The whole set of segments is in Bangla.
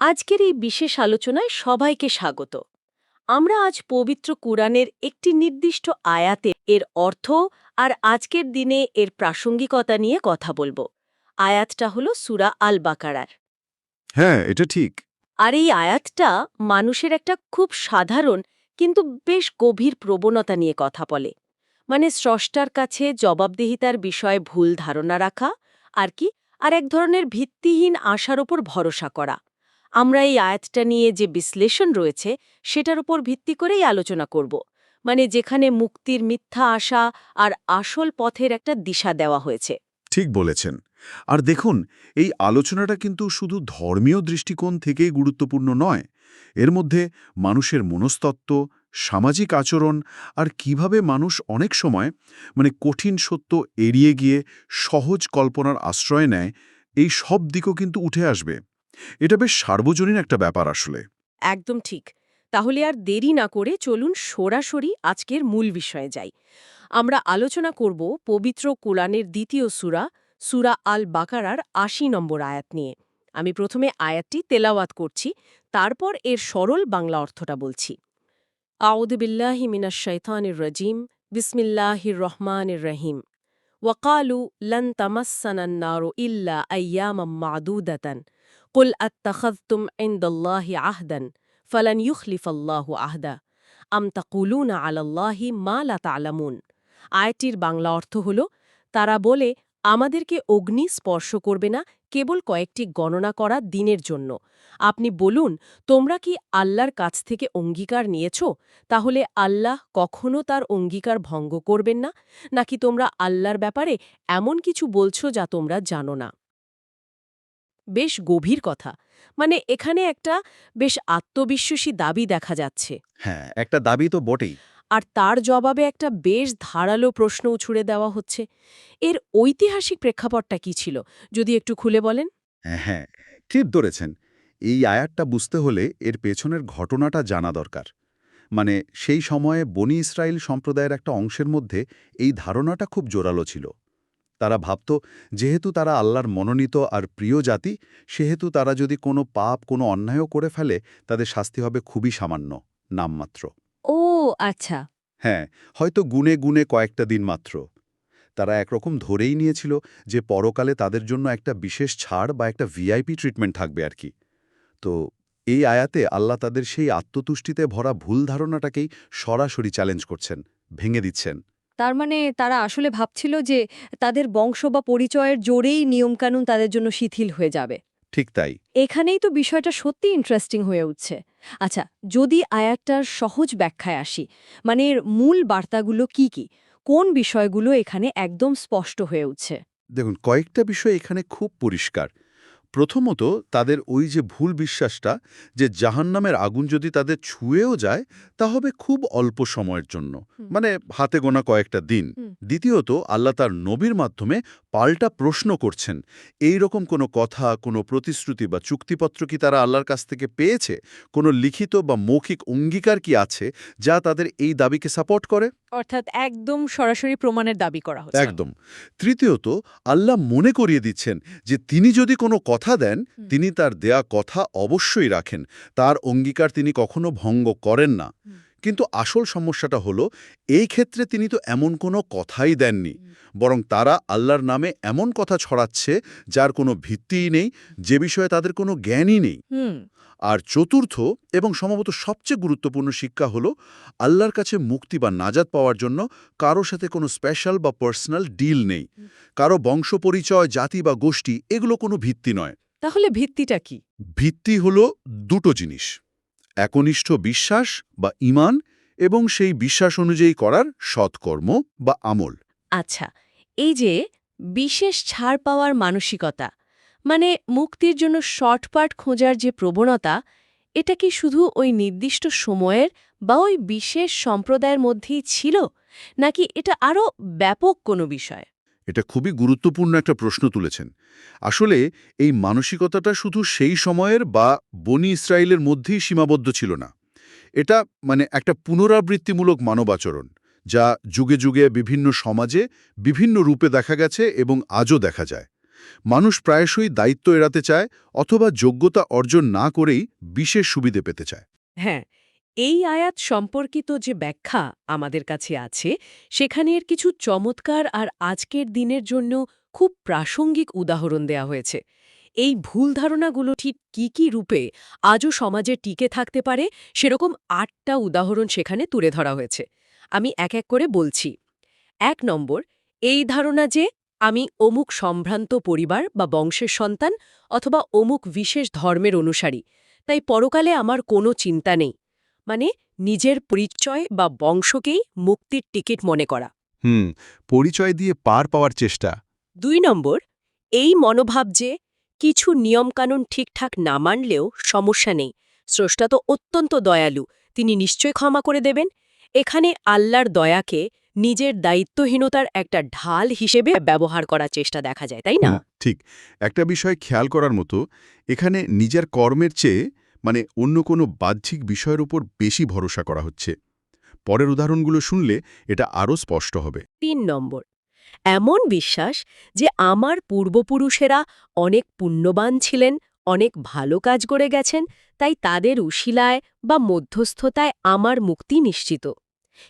আজকের এই বিশেষ আলোচনায় সবাইকে স্বাগত। আমরা আজ পবিত্র কুরআনের একটি নির্দিষ্ট আয়াতে এর অর্থ আর আজকের দিনে এর প্রাসঙ্গিকতা নিয়ে কথা বলব। আয়াতটা হল সুরা আল বাকারার হ্যাঁ এটা ঠিক। আর এই আয়াতটা মানুষের একটা খুব সাধারণ কিন্তু বেশ গভীর প্রবণতা নিয়ে কথা বলে। মানে স্রষ্টার কাছে জবাবদিহিতার বিষয়ে ভুল ধারণা রাখা আর কি আর এক ধরনের ভিত্তিহীন আশার ওপর ভরসা করা। আমরা এই আয়াতটা নিয়ে যে বিশ্লেষণ রয়েছে, সেটার উপর ভিত্তি করেই আলোচনা করব। মানে যেখানে মুক্তির মিথ্যা আশা আর আসল পথের একটা দিশা দেওয়া হয়েছে। ঠিক বলেছেন। আর দেখুন, এই আলোচনাটা কিন্তু শুধু ধর্মীয় দৃষ্টিকোণ থেকেই গুরুত্বপূর্ণ নয়। এর মধ্যে মানুষের মনস্তত্ত্ব, সামাজিক আচরণ আর কীভাবে মানুষ অনেক সময় মানে কঠিন সত্য এড়িয়ে গিয়ে সহজ কল্পনার আশ্রয় নেয়, এই সব দিকও কিন্তু উঠে আসবে। এটা বেশ সার্বজনীন একটা ব্যাপার আসলে। একদম ঠিক। তাহলে আর দেরি না করে চলুন সরাসরি আজকের মূল বিষয়ে যাই। আমরা আলোচনা করব পবিত্র কোরআনের দ্বিতীয় সুরা সুরা আল বাকারার আশি নম্বর আয়াত নিয়ে। আমি প্রথমে আয়াতটি তেলাওয়াত করছি, তারপর এর সরল বাংলা অর্থটা বলছি। আউদবিল্লাহি মিনাশ শৈতানির রাজিম, বিসমিল্লাহির রহমানির রহিম। ওয়াকালু লন তামাসসানান নারু ইল্লা আইয়ামাম قل اتخذتم عند الله عهدا فلن يخلف الله عهدا আহদা تقولون على الله মা لا تعلمون আয়টির বাংলা অর্থ হলো, তারা বলে, আমাদেরকে অগ্নি স্পর্শ করবে না কেবল কয়েকটি গণনা করা দিনের জন্য। আপনি বলুন, তোমরা কি আল্লাহর কাছ থেকে অঙ্গীকার নিয়েছ? তাহলে আল্লাহ কখনো তার অঙ্গীকার ভঙ্গ করবেন না? নাকি তোমরা আল্লাহর ব্যাপারে এমন কিছু বলছ যা তোমরা জানো না? বেশ গভীর কথা। মানে এখানে একটা বেশ আত্মবিশ্বাসী দাবি দেখা যাচ্ছে। হ্যাঁ একটা দাবি তো বটেই। আর তার জবাবে একটা বেশ ধারালো প্রশ্ন উছুড়ে দেওয়া হচ্ছে। এর ঐতিহাসিক প্রেক্ষাপটটা কি ছিল? যদি একটু খুলে বলেন। হ্যাঁ হ্যাঁ ঠিক ধরেছেন। এই আয়াতটা বুঝতে হলে এর পেছনের ঘটনাটা জানা দরকার। মানে সেই সময়ে বনি ইসরায়েল সম্প্রদায়ের একটা অংশের মধ্যে এই ধারণাটা খুব জোরালো ছিল। তারা ভাবত যেহেতু তারা আল্লাহর মনোনীত আর প্রিয় জাতি সেহেতু তারা যদি কোনো পাপ কোনো অন্যায়ও করে ফেলে তাদের শাস্তি হবে খুবই সামান্য নামমাত্র। ও আচ্ছা। হ্যাঁ হয়তো গুনে গুনে কয়েকটা দিন মাত্র। তারা একরকম ধরেই নিয়েছিল যে পরকালে তাদের জন্য একটা বিশেষ ছাড় বা একটা ভিআইপি ট্রিটমেন্ট থাকবে আর কি। তো এই আয়াতে আল্লাহ তাদের সেই আত্মতুষ্টিতে ভরা ভুল ধারণাটাকেই সরাসরি চ্যালেঞ্জ করছেন ভেঙে দিচ্ছেন। তার মানে তারা আসলে ভাবছিল যে তাদের বংশ বা পরিচয়ের জোরেই নিয়মকানুন তাদের জন্য শিথিল হয়ে যাবে। ঠিক তাই। এখানেই তো বিষয়টা সত্যি ইন্টারেস্টিং হয়ে উঠছে। আচ্ছা যদি আয়াতটার সহজ ব্যাখ্যায় আসি মানে এর মূল বার্তাগুলো কি কি? কোন বিষয়গুলো এখানে একদম স্পষ্ট হয়ে উঠছে? দেখুন কয়েকটা বিষয় এখানে খুব পরিষ্কার। প্রথমত তাদের ওই যে ভুল বিশ্বাসটা যে জাহান্নামের আগুন যদি তাদের ছুঁয়েও যায় তা হবে খুব অল্প সময়ের জন্য। মানে হাতে গোনা কয়েকটা দিন। দ্বিতীয়ত আল্লাহ তার নবীর মাধ্যমে পাল্টা প্রশ্ন করছেন। এই রকম কোনো কথা কোনো প্রতিশ্রুতি বা চুক্তিপত্র কি তারা আল্লাহর কাছ থেকে পেয়েছে? কোনো লিখিত বা মৌখিক অঙ্গীকার কি আছে যা তাদের এই দাবিকে সাপোর্ট করে? অর্থাৎ একদম সরাসরি প্রমাণের দাবি করা একদম। তৃতীয়ত আল্লাহ মনে করিয়ে দিচ্ছেন যে তিনি যদি কোনো কথা দেন তিনি তার দেয়া কথা অবশ্যই রাখেন। তার অঙ্গীকার তিনি কখনো ভঙ্গ করেন না। কিন্তু আসল সমস্যাটা হলো এই ক্ষেত্রে তিনি তো এমন কোনো কথাই দেননি। বরং তারা আল্লাহর নামে এমন কথা ছড়াচ্ছে যার কোনো ভিত্তিই নেই যে বিষয়ে তাদের কোনো জ্ঞানই নেই। আর চতুর্থ এবং সম্ভবত সবচেয়ে গুরুত্বপূর্ণ শিক্ষা হলো আল্লাহর কাছে মুক্তি বা নাজাদ পাওয়ার জন্য কারও সাথে কোনো স্পেশাল বা পার্সোনাল ডিল নেই। কারও বংশ পরিচয় জাতি বা গোষ্ঠী এগুলো কোনো ভিত্তি নয়। তাহলে ভিত্তিটা কি? ভিত্তি হলো দুটো জিনিস একনিষ্ঠ বিশ্বাস বা ইমান এবং সেই বিশ্বাস অনুযায়ী করার সৎকর্ম বা আমল। আচ্ছা এই যে বিশেষ ছাড় পাওয়ার মানসিকতা মানে মুক্তির জন্য শর্টপাট খোঁজার যে প্রবণতা, এটা কি শুধু ওই নির্দিষ্ট সময়ের বা ওই বিশেষ সম্প্রদায়ের মধ্যেই ছিল, নাকি এটা আরও ব্যাপক কোনো বিষয়? এটা খুবই গুরুত্বপূর্ণ একটা প্রশ্ন তুলেছেন। আসলে এই মানসিকতাটা শুধু সেই সময়ের বা বনি ইসরায়েলের মধ্যেই সীমাবদ্ধ ছিল না। এটা মানে একটা পুনরাবৃত্তিমূলক মানবাচরণ, যা যুগে যুগে বিভিন্ন সমাজে বিভিন্ন রূপে দেখা গেছে এবং আজও দেখা যায়। মানুষ প্রায়শই দায়িত্ব এড়াতে চায় অথবা যোগ্যতা অর্জন না করেই বিশেষ সুবিধে পেতে চায়। হ্যাঁ এই আয়াত সম্পর্কিত যে ব্যাখ্যা আমাদের কাছে আছে, সেখানে এর কিছু চমৎকার আর আজকের দিনের জন্য খুব প্রাসঙ্গিক উদাহরণ দেয়া হয়েছে। এই ভুল ধারণাগুলো ঠিক কী কী রূপে আজও সমাজে টিকে থাকতে পারে, সেরকম আটটা উদাহরণ সেখানে তুলে ধরা হয়েছে। আমি এক এক করে বলছি। এক নম্বর, এই ধারণা যে আমি অমুক সম্ভ্রান্ত পরিবার বা বংশের সন্তান অথবা অমুক বিশেষ ধর্মের অনুসারী তাই পরকালে আমার কোনো চিন্তা নেই। মানে নিজের পরিচয় বা বংশকেই মুক্তির টিকিট মনে করা। হুম পরিচয় দিয়ে পার পাওয়ার চেষ্টা। দুই নম্বর এই মনোভাব যে কিছু নিয়মকানুন ঠিকঠাক না মানলেও সমস্যা নেই। স্রষ্টা তো অত্যন্ত দয়ালু তিনি নিশ্চয় ক্ষমা করে দেবেন। এখানে আল্লাহর দয়াকে নিজের দায়িত্বহীনতার একটা ঢাল হিসেবে ব্যবহার করার চেষ্টা দেখা যায় তাই না? ঠিক। একটা বিষয় খেয়াল করার মতো এখানে নিজের কর্মের চেয়ে মানে অন্য কোনো বাহ্যিক বিষয়ের উপর বেশি ভরসা করা হচ্ছে। পরের উদাহরণগুলো শুনলে এটা আরও স্পষ্ট হবে। তিন নম্বর এমন বিশ্বাস যে আমার পূর্বপুরুষেরা অনেক পুণ্যবান ছিলেন অনেক ভালো কাজ করে গেছেন তাই তাদের উশিলায় বা মধ্যস্থতায় আমার মুক্তি নিশ্চিত।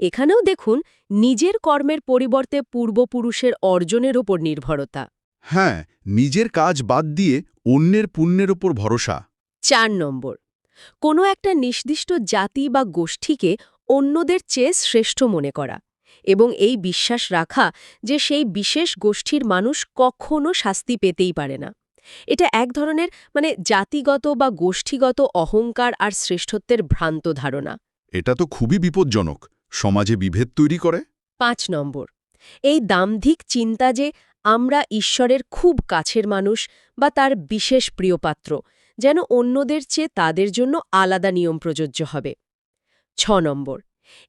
এখানেও দেখুন নিজের কর্মের পরিবর্তে পূর্বপুরুষের অর্জনের ওপর নির্ভরতা। হ্যাঁ নিজের কাজ বাদ দিয়ে অন্যের পুণ্যের ওপর ভরসা। চার নম্বর কোনো একটা নির্দিষ্ট জাতি বা গোষ্ঠীকে অন্যদের চেয়ে শ্রেষ্ঠ মনে করা এবং এই বিশ্বাস রাখা যে সেই বিশেষ গোষ্ঠীর মানুষ কখনো শাস্তি পেতেই পারে না। এটা এক ধরনের মানে জাতিগত বা গোষ্ঠীগত অহংকার আর শ্রেষ্ঠত্বের ভ্রান্ত ধারণা। এটা তো খুবই বিপজ্জনক। সমাজে বিভেদ তৈরি করে? পাঁচ নম্বর। এই দাম্ভিক চিন্তা যে আমরা ঈশ্বরের খুব কাছের মানুষ বা তার বিশেষ প্রিয়পাত্র যেন অন্যদের চেয়ে তাদের জন্য আলাদা নিয়ম প্রযোজ্য হবে। ছ নম্বর।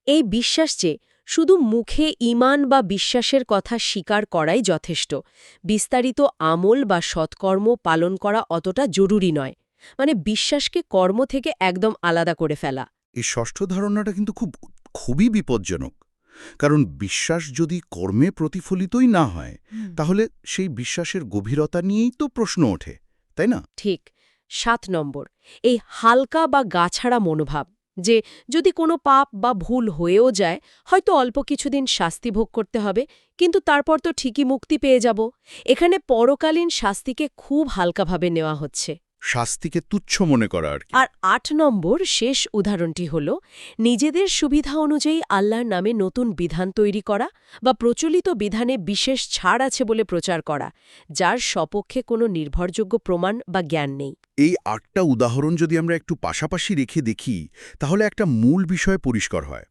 এই বিশ্বাস যে শুধু মুখে ইমান বা বিশ্বাসের কথা স্বীকার করাই যথেষ্ট। বিস্তারিত আমল বা সৎকর্ম পালন করা অতটা জরুরি নয়। মানে বিশ্বাসকে কর্ম থেকে একদম আলাদা করে ফেলা। এই ষষ্ঠ ধারণাটা কিন্তু খুব খুবই বিপজ্জনক। কারণ বিশ্বাস যদি কর্মে প্রতিফলিতই না হয় তাহলে সেই বিশ্বাসের গভীরতা নিয়েই তো প্রশ্ন ওঠে তাই না? ঠিক। সাত নম্বর। এই হালকা বা গাছাড়া মনোভাব। যে যদি কোনো পাপ বা ভুল হয়েও যায়, হয়তো অল্প কিছুদিন শাস্তি ভোগ করতে হবে, কিন্তু তারপর তো ঠিকই মুক্তি পেয়ে যাব। এখানে পরকালীন শাস্তিকে খুব হালকাভাবে নেওয়া হচ্ছে। শাস্তিকে তুচ্ছ মনে করা আর আর আট নম্বর শেষ উদাহরণটি হল নিজেদের সুবিধা অনুযায়ী আল্লাহর নামে নতুন বিধান তৈরি করা বা প্রচলিত বিধানে বিশেষ ছাড় আছে বলে প্রচার করা যার সপক্ষে কোনো নির্ভরযোগ্য প্রমাণ বা জ্ঞান নেই। এই আটটা উদাহরণ যদি আমরা একটু পাশাপাশি রেখে দেখি তাহলে একটা মূল বিষয় পরিষ্কার হয়।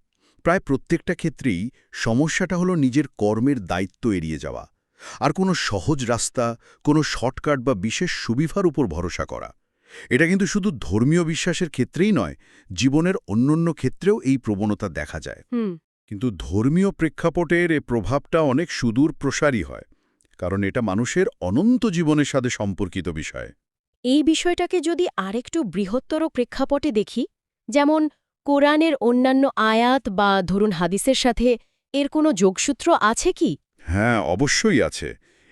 প্রায় প্রত্যেকটা ক্ষেত্রেই সমস্যাটা হলো নিজের কর্মের দায়িত্ব এড়িয়ে যাওয়া। আর কোনো সহজ রাস্তা কোনো শর্টকাট বা বিশেষ সুবিধার উপর ভরসা করা। এটা কিন্তু শুধু ধর্মীয় বিশ্বাসের ক্ষেত্রেই নয় জীবনের অন্যান্য ক্ষেত্রেও এই প্রবণতা দেখা যায়। কিন্তু ধর্মীয় প্রেক্ষাপটের এ প্রভাবটা অনেক সুদূর প্রসারী হয় কারণ এটা মানুষের অনন্ত জীবনের সাথে সম্পর্কিত বিষয়। এই বিষয়টাকে যদি আরেকটু বৃহত্তর প্রেক্ষাপটে দেখি যেমন কোরআনের অন্যান্য আয়াত বা ধরুন হাদিসের সাথে এর কোনো যোগসূত্র আছে কি? হ্যাঁ অবশ্যই আছে।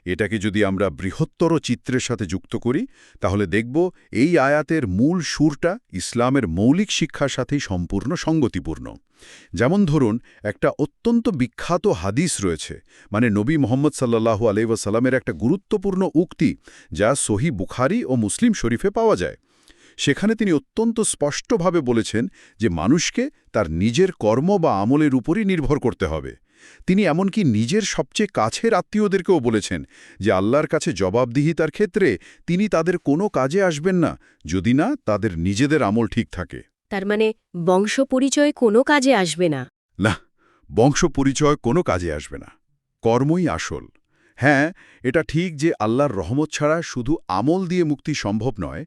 এটাকে যদি আমরা বৃহত্তর চিত্রের সাথে যুক্ত করি, তাহলে দেখব এই আয়াতের মূল সুরটা ইসলামের মৌলিক শিক্ষার সাথেই সম্পূর্ণ সঙ্গতিপূর্ণ। যেমন ধরুন, একটা অত্যন্ত বিখ্যাত হাদিস রয়েছে মানে নবী মোহাম্মদ সাল্লাহু আলাইসাল্লামের একটা গুরুত্বপূর্ণ উক্তি যা সহি বুখারি ও মুসলিম শরীফে পাওয়া যায়। সেখানে তিনি অত্যন্ত স্পষ্টভাবে বলেছেন যে মানুষকে তার নিজের কর্ম বা আমলের উপরই নির্ভর করতে হবে। তিনি এমনকি নিজের সবচেয়ে কাছের আত্মীয়দেরকেও বলেছেন যে আল্লাহর কাছে জবাবদিহিতার ক্ষেত্রে তিনি তাদের কোনো কাজে আসবেন না যদি না তাদের নিজেদের আমল ঠিক থাকে। তার মানে বংশ পরিচয় কোনো কাজে আসবে না। না বংশ পরিচয় কোনো কাজে আসবে না। কর্মই আসল। হ্যাঁ এটা ঠিক যে আল্লাহর রহমত ছাড়া শুধু আমল দিয়ে মুক্তি সম্ভব নয়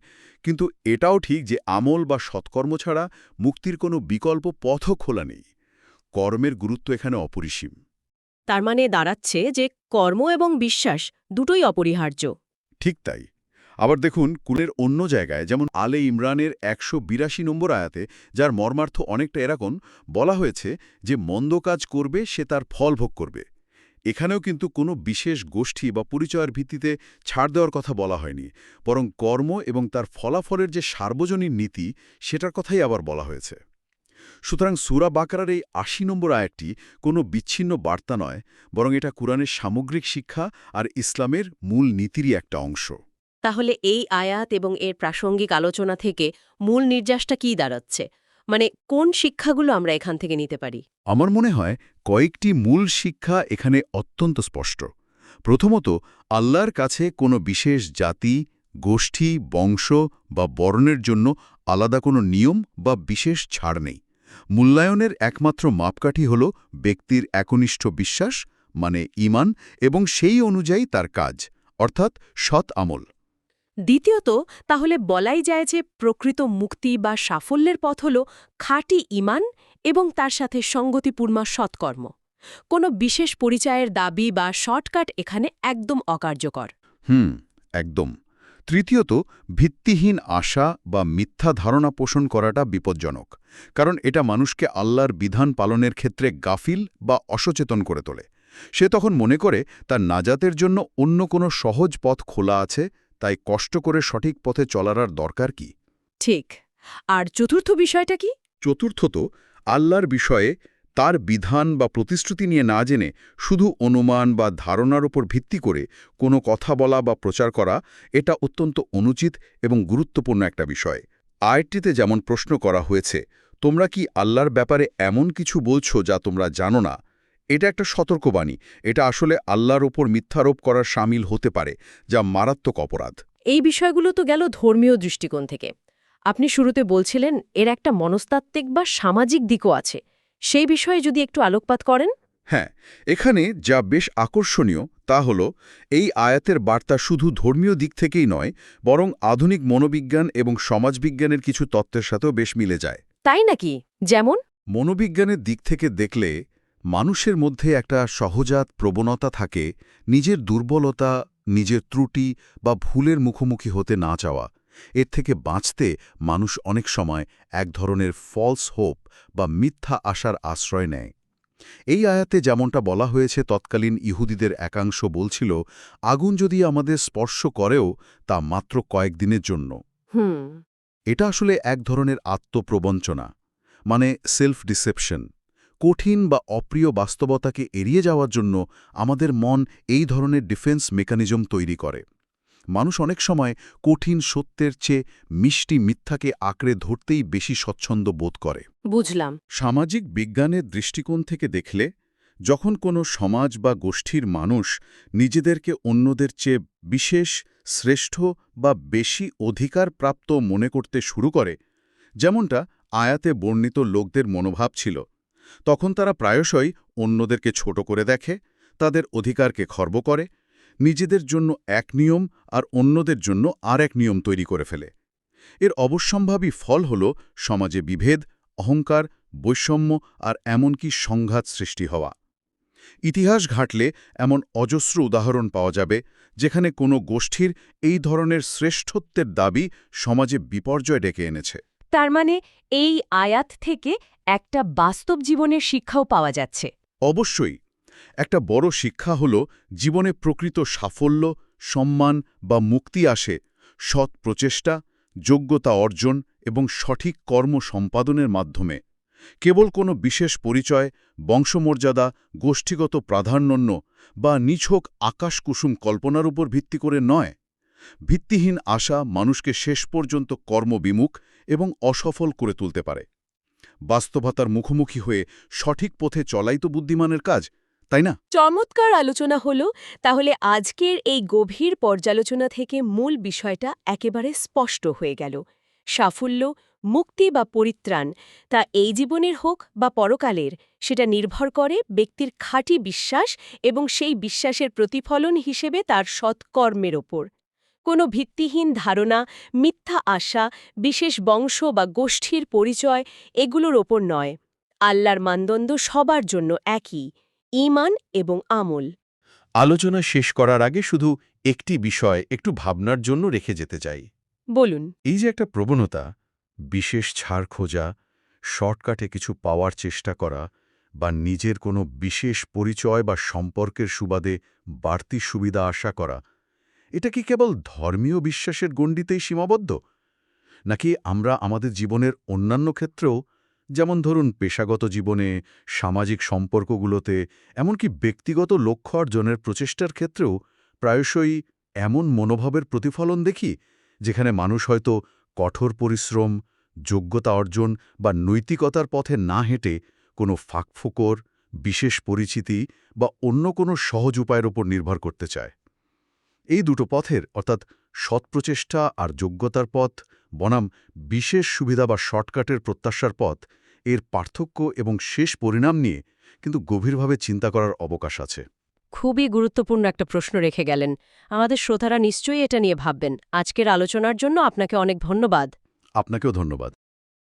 কিন্তু এটাও ঠিক যে আমল বা সৎকর্ম ছাড়া মুক্তির কোনো বিকল্প পথও খোলা নেই। কর্মের গুরুত্ব এখানে অপরিসীম। তার মানে দাঁড়াচ্ছে যে কর্ম এবং বিশ্বাস দুটোই অপরিহার্য। ঠিক তাই। আবার দেখুন কুলের অন্য জায়গায় যেমন আলে ইমরানের একশো বিরাশি নম্বর আয়াতে যার মর্মার্থ অনেকটা এরকম বলা হয়েছে যে মন্দ কাজ করবে সে তার ফল ভোগ করবে। এখানেও কিন্তু কোনো বিশেষ গোষ্ঠী বা পরিচয়ের ভিত্তিতে ছাড় দেওয়ার কথা বলা হয়নি বরং কর্ম এবং তার ফলাফলের যে সার্বজনীন নীতি সেটার কথাই আবার বলা হয়েছে। সুতরাং সুরা বাকারার এই আশি নম্বর আয়াতটি কোনো বিচ্ছিন্ন বার্তা নয় বরং এটা কোরআনের সামগ্রিক শিক্ষা আর ইসলামের মূল নীতিরই একটা অংশ। তাহলে এই আয়াত এবং এর প্রাসঙ্গিক আলোচনা থেকে মূল নির্যাসটা কি দাঁড়াচ্ছে? মানে কোন শিক্ষাগুলো আমরা এখান থেকে নিতে পারি? আমার মনে হয় কয়েকটি মূল শিক্ষা এখানে অত্যন্ত স্পষ্ট। প্রথমত আল্লাহর কাছে কোনো বিশেষ জাতি গোষ্ঠী বংশ বা বর্ণের জন্য আলাদা কোনো নিয়ম বা বিশেষ ছাড় নেই। মূল্যায়নের একমাত্র মাপকাঠি হল ব্যক্তির একনিষ্ঠ বিশ্বাস মানে ইমান এবং সেই অনুযায়ী তার কাজ অর্থাৎ সৎ আমল। দ্বিতীয়ত তাহলে বলাই যায় যে প্রকৃত মুক্তি বা সাফল্যের পথ হল খাঁটি ইমান এবং তার সাথে সঙ্গতিপূর্ণ সৎকর্ম। কোনো বিশেষ পরিচয়ের দাবি বা শর্টকাট এখানে একদম অকার্যকর। হুম একদম। তৃতীয়ত ভিত্তিহীন আশা বা মিথ্যা ধারণা পোষণ করাটা বিপজ্জনক কারণ এটা মানুষকে আল্লাহর বিধান পালনের ক্ষেত্রে গাফিল বা অসচেতন করে তোলে। সে তখন মনে করে তার নাজাতের জন্য অন্য কোনো সহজ পথ খোলা আছে তাই কষ্ট করে সঠিক পথে চলার আর দরকার কি? ঠিক। আর চতুর্থ বিষয়টা কি? চতুর্থত আল্লাহর বিষয়ে তার বিধান বা প্রতিশ্রুতি নিয়ে না জেনে শুধু অনুমান বা ধারণার উপর ভিত্তি করে কোনো কথা বলা বা প্রচার করা, এটা অত্যন্ত অনুচিত এবং গুরুত্বপূর্ণ একটা বিষয়। আয়টিতে যেমন প্রশ্ন করা হয়েছে, তোমরা কি আল্লাহর ব্যাপারে এমন কিছু বলছো যা তোমরা জানো না? এটা একটা সতর্কবাণী। এটা আসলে আল্লাহর ওপর মিথ্যারোপ করার সামিল হতে পারে, যা মারাত্মক অপরাধ। এই বিষয়গুলো তো গেল ধর্মীয় দৃষ্টিকোণ থেকে। আপনি শুরুতে বলছিলেন, এর একটা মনস্তাত্ত্বিক বা সামাজিক দিকও আছে। সেই বিষয়ে যদি একটু আলোকপাত করেন। হ্যাঁ এখানে যা বেশ আকর্ষণীয় তা হল এই আয়াতের বার্তা শুধু ধর্মীয় দিক থেকেই নয় বরং আধুনিক মনোবিজ্ঞান এবং সমাজবিজ্ঞানের কিছু তত্ত্বের সাথেও বেশ মিলে যায়। তাই নাকি? যেমন? মনোবিজ্ঞানের দিক থেকে দেখলে মানুষের মধ্যে একটা সহজাত প্রবণতা থাকে নিজের দুর্বলতা নিজের ত্রুটি বা ভুলের মুখোমুখি হতে না চাওয়া। এর থেকে বাঁচতে মানুষ অনেক সময় এক ধরনের ফলস হোপ বা মিথ্যা আশার আশ্রয় নেয়। এই আয়াতে যেমনটা বলা হয়েছে তৎকালীন ইহুদিদের একাংশ বলছিল আগুন যদি আমাদের স্পর্শ করেও তা মাত্র কয়েকদিনের জন্য। এটা আসলে এক ধরনের আত্মপ্রবঞ্চনা মানে সেলফ ডিসেপশন কঠিন বা অপ্রিয় বাস্তবতাকে এড়িয়ে যাওয়ার জন্য আমাদের মন এই ধরনের ডিফেন্স মেকানিজম তৈরি করে। মানুষ অনেক সময় কঠিন সত্যের চেয়ে মিষ্টি মিথ্যাকে আঁকড়ে ধরতেই বেশি স্বচ্ছন্দ বোধ করে। বুঝলাম। সামাজিক বিজ্ঞানের দৃষ্টিকোণ থেকে দেখলে যখন কোনো সমাজ বা গোষ্ঠীর মানুষ নিজেদেরকে অন্যদের চেয়ে বিশেষ শ্রেষ্ঠ বা বেশি অধিকার প্রাপ্ত মনে করতে শুরু করে যেমনটা আয়াতে বর্ণিত লোকদের মনোভাব ছিল তখন তারা প্রায়শই অন্যদেরকে ছোট করে দেখে তাদের অধিকারকে খর্ব করে নিজেদের জন্য এক নিয়ম আর অন্যদের জন্য আর এক নিয়ম তৈরি করে ফেলে। এর অবশ্যম্ভাবী ফল হল সমাজে বিভেদ অহংকার বৈষম্য আর এমনকি সংঘাত সৃষ্টি হওয়া। ইতিহাস ঘাটলে এমন অজস্র উদাহরণ পাওয়া যাবে যেখানে কোনো গোষ্ঠীর এই ধরনের শ্রেষ্ঠত্বের দাবি সমাজে বিপর্যয় ডেকে এনেছে। তার মানে এই আয়াত থেকে একটা বাস্তব জীবনের শিক্ষাও পাওয়া যাচ্ছে। অবশ্যই একটা বড় শিক্ষা হল জীবনে প্রকৃত সাফল্য, সম্মান বা মুক্তি আসে, সৎ প্রচেষ্টা, যোগ্যতা অর্জন এবং সঠিক কর্ম সম্পাদনের মাধ্যমে। কেবল কোনো বিশেষ পরিচয়, বংশমর্যাদা, গোষ্ঠীগত প্রাধান্যন্য বা নিছক আকাশকুসুম কল্পনার উপর ভিত্তি করে নয়। ভিত্তিহীন আশা মানুষকে শেষ পর্যন্ত কর্মবিমুখ এবং অসফল করে তুলতে পারে। বাস্তবতার মুখোমুখি হয়ে সঠিক পথে চলাই তো বুদ্ধিমানের কাজ। তাই না? চমৎকার আলোচনা হলো। তাহলে আজকের এই গভীর পর্যালোচনা থেকে মূল বিষয়টা একেবারে স্পষ্ট হয়ে গেল। সাফল্য, মুক্তি বা পরিত্রাণ, তা এই জীবনের হোক বা পরকালের, সেটা নির্ভর করে ব্যক্তির খাঁটি বিশ্বাস এবং সেই বিশ্বাসের প্রতিফলন হিসেবে তার সৎকর্মের ওপর। কোনো ভিত্তিহীন ধারণা, মিথ্যা আশা, বিশেষ বংশ বা গোষ্ঠীর পরিচয়, এগুলোর ওপর নয়। আল্লাহর মানদণ্ড সবার জন্য একই। ঈমান এবং আমল। আলোচনা শেষ করার আগে শুধু একটি বিষয় একটু ভাবনার জন্য রেখে যেতে চাই। বলুন। এই যে একটা প্রবণতা বিশেষ ছাড় খোঁজা শর্টকাটে কিছু পাওয়ার চেষ্টা করা বা নিজের কোনো বিশেষ পরিচয় বা সম্পর্কের সুবাদে বাড়তি সুবিধা আশা করা এটা কি কেবল ধর্মীয় বিশ্বাসের গণ্ডিতেই সীমাবদ্ধ? নাকি আমরা আমাদের জীবনের অন্যান্য ক্ষেত্রেও যেমন ধরুন পেশাগত জীবনে, সামাজিক সম্পর্কগুলোতে, এমনকি ব্যক্তিগত লক্ষ্য অর্জনের প্রচেষ্টার ক্ষেত্রেও প্রায়শই এমন মনোভাবের প্রতিফলন দেখি, যেখানে মানুষ হয়তো কঠোর পরিশ্রম, যোগ্যতা অর্জন বা নৈতিকতার পথে না হেঁটে কোনো ফাঁকফোকর, বিশেষ পরিচিতি বা অন্য কোনো সহজ উপায়ের ওপর নির্ভর করতে চায়। এই দুটো পথের, অর্থাৎ সৎপ্রচেষ্টা আর যোগ্যতার পথ, বনাম বিশেষ সুবিধা বা শর্টকাটের প্রত্যাশার পথ এর পার্থক্য এবং শেষ পরিণাম নিয়ে কিন্তু গভীরভাবে চিন্তা করার অবকাশ আছে। খুবই গুরুত্বপূর্ণ একটা প্রশ্ন রেখে গেলেন। আমাদের শ্রোতারা নিশ্চয়ই এটা নিয়ে ভাববেন। আজকের আলোচনার জন্য আপনাকে অনেক ধন্যবাদ। আপনাকেও ধন্যবাদ।